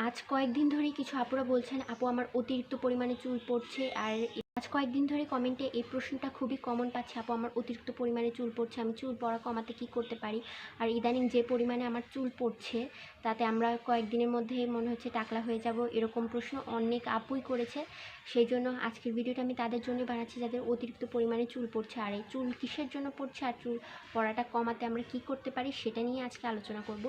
আজ কয়েকদিন ধরেই কিছু আপুরা বলছেন আপু আমার অতিরিক্ত পরিমাণে চুল পড়ছে আর আজ কয়েকদিন ধরে কমেন্টে এই প্রশ্নটা খুবই কমন পাচ্ছে, আপু, আমার অতিরিক্ত পরিমাণে চুল পড়ছে, আমি চুল পড়া কমাতে কি করতে পারি? আর ইদানিং যে পরিমাণে আমার চুল পড়ছে, তাতে আমরা কয়েকদিনের মধ্যে মনে হচ্ছে টাকলা হয়ে যাব, এরকম প্রশ্ন অনেক আপুই করেছে। সেই জন্য আজকের ভিডিওটা আমি তাদের জন্য বানাচ্ছি, যাদের অতিরিক্ত পরিমাণে চুল পড়ছে। আর এই চুল কিসের জন্য পড়ছে আর চুল পড়াটা কমাতে আমরা কি করতে পারি, সেটা নিয়ে আজকে আলোচনা করব।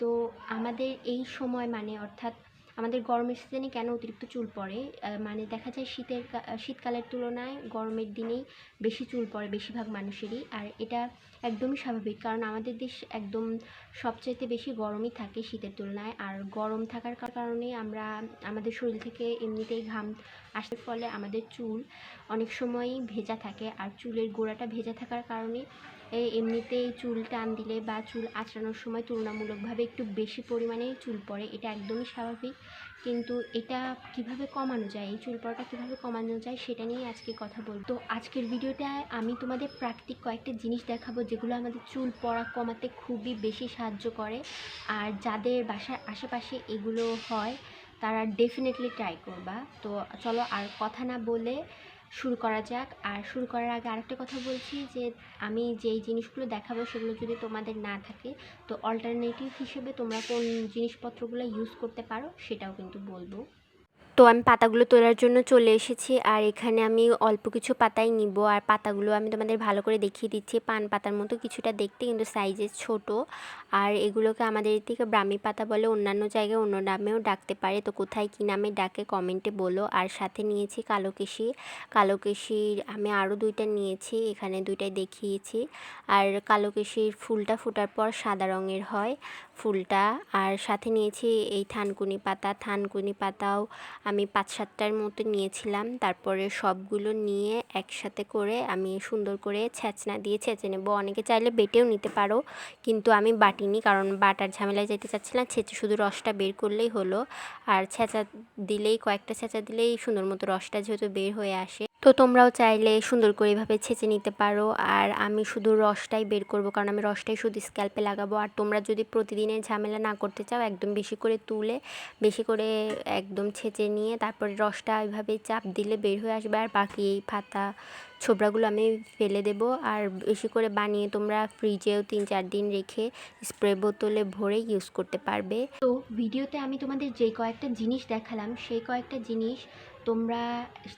তো আমাদের এই সময় মানে অর্থাৎ আমাদের গরমের সিজনে কেন অতিরিক্ত চুল পড়ে? মানে দেখা যায় শীতের শীতকালের তুলনায় গরমের দিনেই বেশি চুল পড়ে বেশিরভাগ মানুষেরই। আর এটা একদমই স্বাভাবিক কারণ আমাদের দেশ একদম সবচাইতে বেশি গরমই থাকে শীতের তুলনায়। আর গরম থাকার কারণে আমরা, আমাদের শরীর থেকে এমনিতেই ঘাম আসার ফলে আমাদের চুল অনেক সময়ই ভেজা থাকে। আর চুলের গোড়াটা ভেজা থাকার কারণে এমনিতেই চুল টান দিলে বা চুল আঁচড়ানোর সময় তুলনামূলকভাবে একটু বেশি পরিমাণে চুল পড়ে। এটা একদমই স্বাভাবিক। কিন্তু এটা কীভাবে কমানো যায়, এই চুল পড়াটা কীভাবে কমানো যায় সেটা নিয়ে আজকে কথা বলব। তো আজকের ভিডিওটায় আমি তোমাদের প্রাকৃতিক কয়েকটা জিনিস দেখাবো যেগুলো আমাদের চুল পড়া কমাতে খুবই বেশি সাহায্য করে। আর যাদের বাসার আশেপাশে এগুলো হয়, তারা ডেফিনেটলি ট্রাই করবা। তো চলো আর কথা না বলে শুরু করা যাক। আর শুরু করার আগে আরেকটা কথা বলছি যে, আমি যেই জিনিসগুলো দেখাবো সেগুলো যদি তোমাদের না থাকে, তো অল্টারনেটিভ হিসেবে তোমরা কোন জিনিসপত্রগুলো ইউজ করতে পারো সেটাও কিন্তু বলব। তো আমি পাতাগুলো তোলার জন্য চলে এসেছি আর এখানে আমি অল্প কিছু পাতাই নিব। আর পাতাগুলো আমি তোমাদের ভালো করে দেখিয়ে দিচ্ছি। পান পাতার মতো কিছুটা দেখতে, কিন্তু সাইজে ছোট। আর এগুলোকে আমাদের দিকে ব্রাহ্মী পাতা বলে অন্যান্য জায়গায় অন্য নামেও ডাকতে পারে। তো কোথায় কী নামে ডাকে কমেন্টে বলো। আর সাথে নিয়েছি কালোকেশি কালোকেশির আমি আরও দুইটা নিয়েছি, এখানে দুইটাই দেখিয়েছি। আর কালোকেশির ফুলটা ফোটার পর সাদা রঙের হয় ফুলটা। আর সাথে নিয়েছি এই থানকুনি পাতা। থানকুনি পাতাও আমি পাঁচ সাতটার মতো নিয়েছিলাম। তারপরে সবগুলো নিয়ে একসাথে করে আমি সুন্দর করে ছেঁচনা দিয়ে ছেঁচে নেব। অনেকে চাইলে বেটেও নিতে পারো, কিন্তু আমি বাটিনি কারণ বাটার ঝামেলায় যেতে চাচ্ছিলাম। ছেঁচে শুধু রসটা বের করলেই হলো। আর ছেঁচা দিলেই, কয়েকটা ছেঁচা দিলেই সুন্দর মতো রসটা যেহেতু বের হয়ে আসে। তো তোমরাও চাইলে সুন্দর করে এভাবে ছেঁচে নিতে পারো। আর আমি শুধু রসটাই বের করব, কারণ আমি রসটাই শুধু স্ক্যাল্পে লাগাবো। আর তোমরা যদি প্রতিদিনের ঝামেলা না করতে চাও, একদম বেশি করে তুলে, বেশি করে একদম ছেঁচে নিয়ে তারপরে রসটা এভাবে চাপ দিলে বের হয়ে আসবে। আর বাকি এই পাতা ছোবড়াগুলো আমি ফেলে দেব। আর বেশি করে বানিয়ে তোমরা ফ্রিজেও তিন চার দিন রেখে স্প্রে বোতলে ভরে ইউজ করতে পারবে। তো ভিডিওতে আমি তোমাদের যে কয়েকটা জিনিস দেখালাম, সেই কয়েকটা জিনিস তোমরা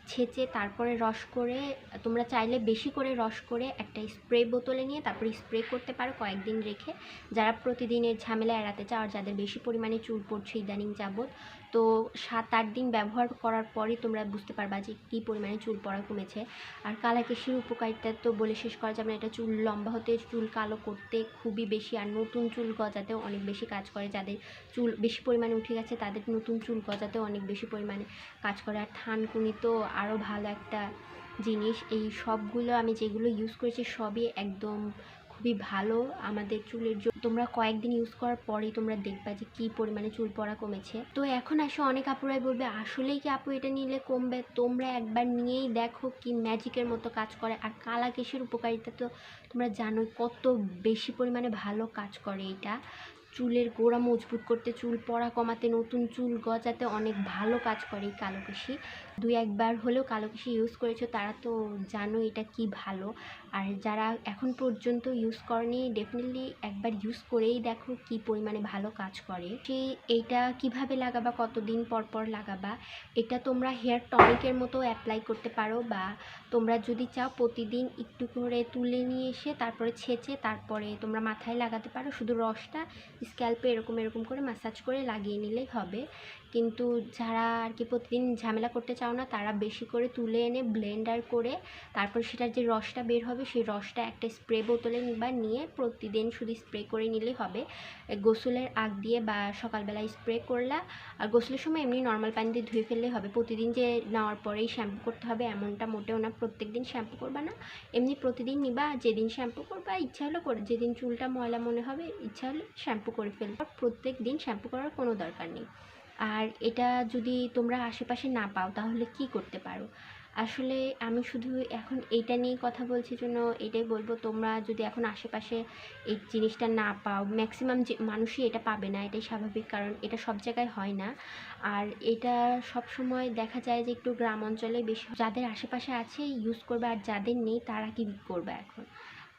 ছেঁচে তারপরে রস করে, তোমরা চাইলে বেশি করে রস করে একটা স্প্রে বোতলে নিয়ে তারপরে স্প্রে করতে পারো কয়েকদিন রেখে। যারা প্রতিদিনের ঝামেলা এড়াতে চাও আর যাদের বেশি পরিমাণে চুল পড়ছে ইদানিং যাবত তো সাত আট দিন ব্যবহার করার পরই তোমরা বুঝতে পারবা যে কী পরিমাণে চুল পড়া কমেছে। আর কালাকেশির উপকারিতা তো বলে শেষ করা যাবে না, এটা চুল লম্বা হতে, চুল কালো করতে খুবই বেশি, আর নতুন চুল গজাতেও অনেক বেশি কাজ করে যাদের চুল বেশি পরিমাণে উঠে গেছে, তাদের নতুন চুল গজাতেও অনেক বেশি পরিমাণে কাজ করে। আর থানকুনি তো আরও ভালো একটা জিনিস, এই সবগুলো আমি যেগুলো ইউজ করেছি সবই একদম খুবই ভালো আমাদের চুলের জন্য তোমরা কয়েকদিন ইউজ করার পরেই তোমরা দেখবা যে কী পরিমাণে চুল পড়া কমেছে। তো এখন আসে, অনেক আপুরাই বলবে, আসলেই কি আপু এটা নিলে কমবে? তোমরা একবার নিয়েই দেখো কি ম্যাজিকের মতো কাজ করে। আর কালা কেশের উপকারিতা তো তোমরা জানোই, কত বেশি পরিমাণে ভালো কাজ করে এটা। চুলের গোড়া মজবুত করতে, চুল পড়া কমাতে, নতুন চুল গজাতে অনেক ভালো কাজ করে এই কালোকেশি দুই একবার হলেও কালোকেশি ইউজ করেছ, তারা তো জানো এটা কি ভালো। আর যারা এখন পর্যন্ত ইউজ করেনি ডেফিনেটলি একবার ইউজ করেই দেখো কি পরিমাণে ভালো কাজ করে। সে এইটা কীভাবে লাগাবা, কতদিন পর পর লাগাবা, এটা তোমরা হেয়ার টনিকের মতো অ্যাপ্লাই করতে পারো বা তোমরা যদি চাও প্রতিদিন একটু করে তুলে নিয়ে এসে তারপরে ছেঁচে তারপরে তোমরা মাথায় লাগাতে পারো। শুধু রসটা স্ক্যাল্পে এরকম এরকম করে ম্যাসাজ করে লাগিয়ে নিলেই হবে। কিন্তু যারা আর কি প্রতিদিন ঝামেলা করতে চাও না, তারা বেশি করে তুলে এনে ব্লেন্ডার করে তারপর সেটার যে রসটা বের হবে সেই রসটা একটা স্প্রে বোতলে নিবা নিয়ে প্রতিদিন শুধু স্প্রে করে নিলেই হবে। গোসলের আগ দিয়ে বা সকালবেলা স্প্রে করলা, আর গোসলের সময় এমনি নর্মাল পানি দিয়ে ধুয়ে ফেললেই হবে। প্রতিদিন যে নেওয়ার পরেই শ্যাম্পু করতে হবে এমনটা মোটেও না প্রত্যেক দিন শ্যাম্পু করবা না। এমনি প্রতিদিন নিবা, যেদিন শ্যাম্পু করবা, ইচ্ছা হলো করে, যেদিন চুলটা ময়লা মনে হবে, ইচ্ছা হলে শ্যাম্পু করে ফেলবা। প্রত্যেক দিন শ্যাম্পু করার কোনো দরকার নেই। আর এটা যদি তোমরা আশেপাশে না পাও, তাহলে কি করতে পারো? আসলে আমি শুধু এখন এইটা নিয়ে কথা বলছি জন্য এটাই বলব, তোমরা যদি এখন আশেপাশে এই জিনিসটা না পাও ম্যাক্সিমাম যে মানুষই এটা পাবে না, এটাই স্বাভাবিক কারণ এটা সব জায়গায় হয় না। আর এটা সব সময় দেখা যায় যে একটু গ্রাম অঞ্চলে বেশি, যাদের আশেপাশে আছে ইউজ করবে আর যাদের নেই তারা কি করবে এখন?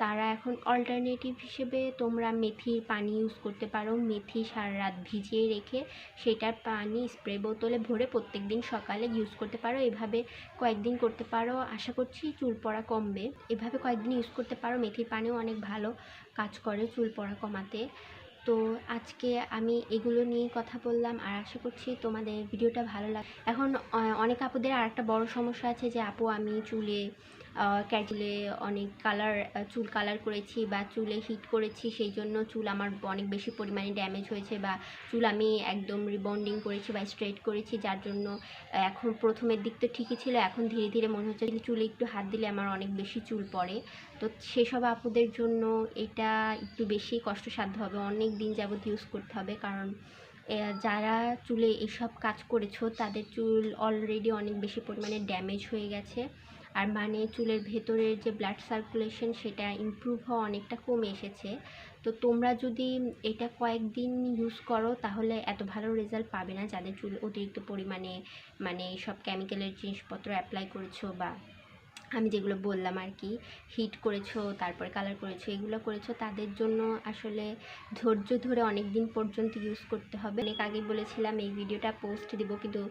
তারা এখন অল্টারনেটিভ হিসেবে তোমরা মেথির পানি ইউজ করতে পারো। মেথি সারা রাত ভিজিয়ে রেখে সেটার পানি স্প্রে বোতলে ভরে প্রত্যেক দিন সকালে ইউজ করতে পারো। এভাবে কয়েকদিন করতে পারো। আশা করছি চুল পড়া কমবে। এভাবে কয়েকদিন ইউজ করতে পারো। মেথির পানিও অনেক ভালো কাজ করে চুল পড়া কমাতে। তো আজকে আমি এগুলো নিয়ে কথা বললাম। আর আশা করছি তোমাদের ভিডিওটা ভালো লাগে এখন অনেক আপুদের আর একটা বড় সমস্যা আছে যে, আপু, আমি চুলে ক্যাজুলে অনেক কালার চুল কালার করেছি বা চুলে হিট করেছি, সেই জন্য চুল আমার অনেক বেশি পরিমাণে ড্যামেজ হয়েছে বা চুল আমি একদম রিবন্ডিং করেছি বা স্ট্রেট করেছি, যার জন্য এখন প্রথমের দিক তো ঠিকই ছিল, এখন ধীরে ধীরে মনে হচ্ছে চুলে একটু হাত দিলে আমার অনেক বেশি চুল পড়ে। তো সেসব আপুদের জন্য এটা একটু বেশি কষ্টসাধ্য হবে, অনেক দিন যাবত ইউজ করতে হবে, কারণ যারা চুলে এইসব কাজ করেছ, তাদের চুল অলরেডি অনেক বেশি পরিমাণে ড্যামেজ হয়ে গেছে। আর মানে চুলের ভেতরের যে ব্লাড সার্কুলেশন সেটা ইমপ্রুভ হওয়া অনেকটা কমে এসেছে। তো তোমরা যদি এটা কয়েকদিন ইউজ করো, তাহলে এত ভালো রেজাল্ট পাবে না যাদের চুল অতিরিক্ত পরিমাণে মানে সব কেমিক্যালের জিনিসপত্র অ্যাপ্লাই করেছ বা আমি যেগুলো বললাম আর কি হিট করেছ, তারপরে কালার করেছ, এগুলো করেছ, তাদের জন্য আসলে ধৈর্য ধরে অনেক দিন পর্যন্ত ইউজ করতে হবে। অনেক আগে বলেছিলাম, এই ভিডিওটা পোস্ট দিব, কিন্তু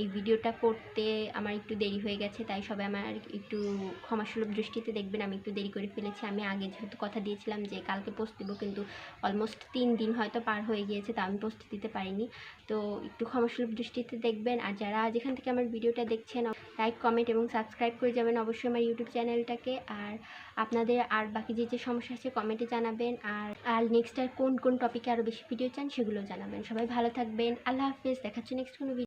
এই ভিডিওটা করতে আমার একটু দেরি হয়ে গেছে, তাই সবাই আমার একটু ক্ষমাসুলভ দৃষ্টিতে দেখবেন, আমি একটু দেরি করে ফেলেছি। আমি আগে যেহেতু কথা দিয়েছিলাম যে কালকে পোস্ট দিব, কিন্তু অলমোস্ট তিন দিন হয়তো পার হয়ে গিয়েছে তা আমি পোস্ট দিতে পারিনি। তো একটু ক্ষমাসুলভ দৃষ্টিতে দেখবেন, আর যারা যেখান থেকে আমার ভিডিওটা দেখছেন লাইক কমেন্ট এবং সাবস্ক্রাইব করে যাবেন, অবশ্যই আমার ইউটিউব চ্যানেলটাকে আর আপনাদের আর বাকি যে যে সমস্যা আছে কমেন্টে জানাবেন আর আর নেক্সট আর কোন কোন টপিকে আরও বেশি ভিডিও চান সেগুলো জানাবেন। সবাই ভালো থাকবেন। আল্লাহ হাফেজ। দেখাচ্ছি নেক্সট কোনো